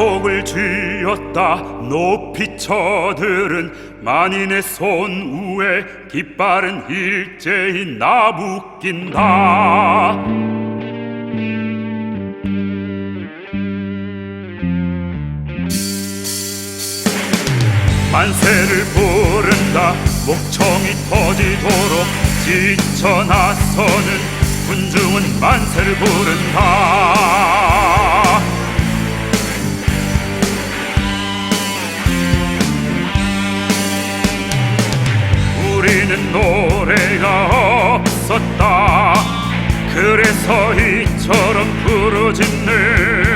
곡을 쥐었다. 높이 쳐들은 만인의 손 위에 깃발은 일제히 나붙긴다. 만세를 부른다. 목청이 터지도록 지쳐 나서는 군중은 만세를 부른다 없었다. 그래서 이처럼 부르짖는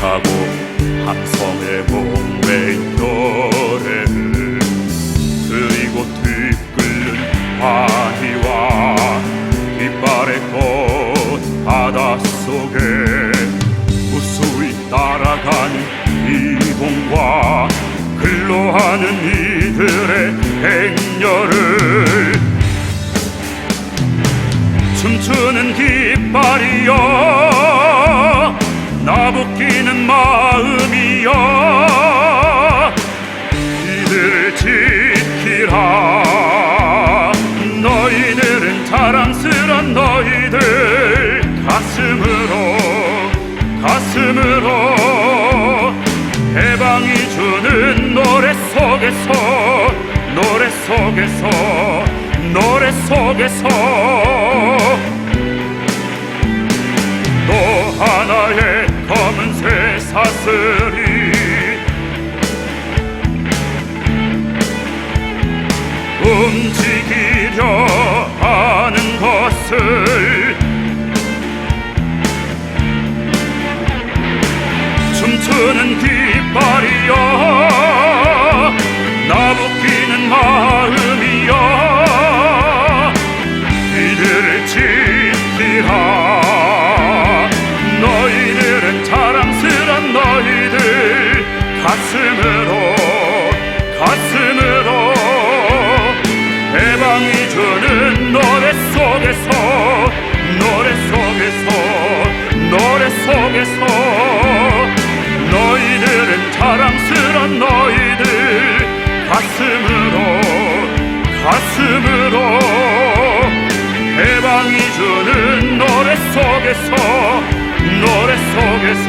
하고 함성에 목매인 노래를 그리고 뒤끓는 환희와 깃발의 꽃 바닷속에 무수히 따라가는 이동과 근로하는 이들의 행렬을 춤추는 깃발이여 나붙기는 마음이여. 이들을 지키라. 너희들은 자랑스런 너희들 가슴으로 가슴으로 해방이 주는 노래 속에서 노래 속에서 노래 속에서 사슬이. 움직이려 하는 것을 춤추는 깃발이여 해방이 주는 노래 속에서 노래 속에서 노래 속에서. 너희들은 자랑스런 너희들 가슴으로 가슴으로. 해방이 주는 노래 속에서 노래 속에서